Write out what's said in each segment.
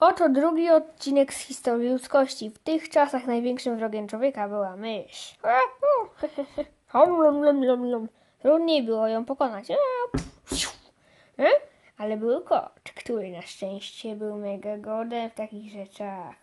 Oto drugi odcinek z historii ludzkości. W tych czasach największym wrogiem człowieka była mysz. Trudniej było ją pokonać. Pf, e? Ale był kot, który na szczęście był mega godem w takich rzeczach.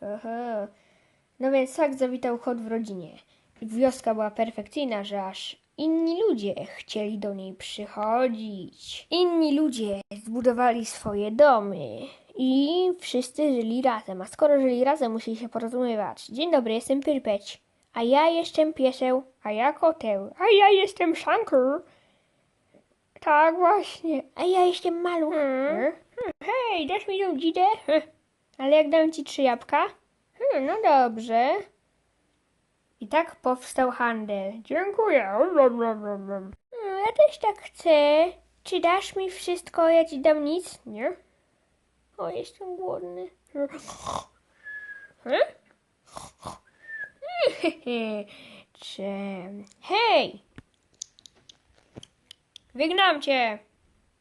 No więc tak zawitał kot w rodzinie. Wioska była perfekcyjna, że aż inni ludzie chcieli do niej przychodzić. Inni ludzie zbudowali swoje domy i wszyscy żyli razem. A skoro żyli razem, musieli się porozumiewać. Dzień dobry, jestem Pyrpeć. A ja jestem pieseł, a ja koteł, a ja jestem szankur. Tak właśnie. A ja jestem maluch. Hmm? Hej, dasz mi tą dzidę? Hm. Ale jak dam ci trzy jabłka? Hmm, no dobrze. I tak powstał handel. Dziękuję. Hmm, Ja też tak chcę. Czy dasz mi wszystko, ja ci dam nic? Nie? O, jestem głodny. Hmm? Czem? Hej! Wygnam cię!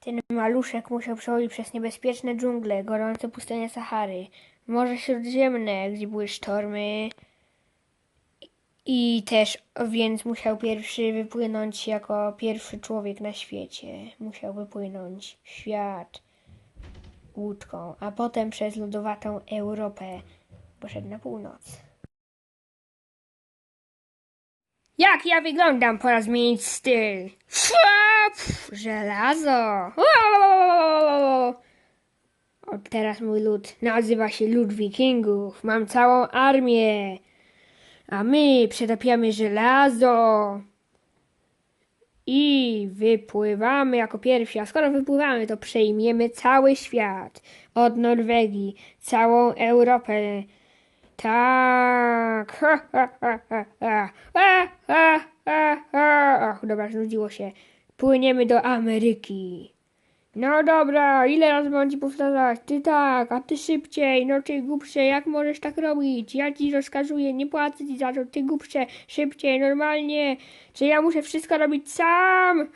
Ten maluszek musiał przechodzić przez niebezpieczne dżungle, gorące pustynie Sahary, Morze Śródziemne, gdzie były sztormy. I też, więc musiał pierwszy wypłynąć jako pierwszy człowiek na świecie. Musiał wypłynąć w świat łódką, a potem przez lodowatą Europę poszedł na północ. Jak ja wyglądam? Pora zmienić styl. Fua, pf, Żelazo. Uuu. Od teraz mój lud nazywa się lud wikingów. Mam całą armię. A my przetapiamy żelazo. I wypływamy jako pierwsi. A skoro wypływamy, to przejmiemy cały świat. Od Norwegii, całą Europę. Tak. Ha. Ach, dobra, znudziło się. Płyniemy do Ameryki. No dobra, ile razy mam ci powtarzać? Ty tak, a ty szybciej. No ty głupsze, jak możesz tak robić? Ja ci rozkazuję, nie płacę ci za to. Ty głupsze, szybciej, normalnie. Czy ja muszę wszystko robić sam?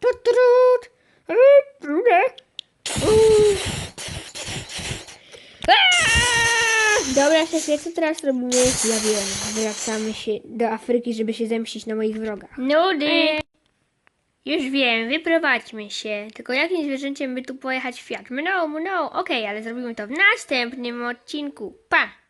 Tut, trut. Trudę. Aaa! Dobra, szefie, co teraz robimy? Ja wiem, wracamy się do Afryki, żeby się zemścić na moich wrogach. Nudy! Już wiem, wyprowadźmy się. Tylko jakim zwierzęciem by tu pojechać w świat? Mną, mną. Okej, ale zrobimy to w następnym odcinku. Pa!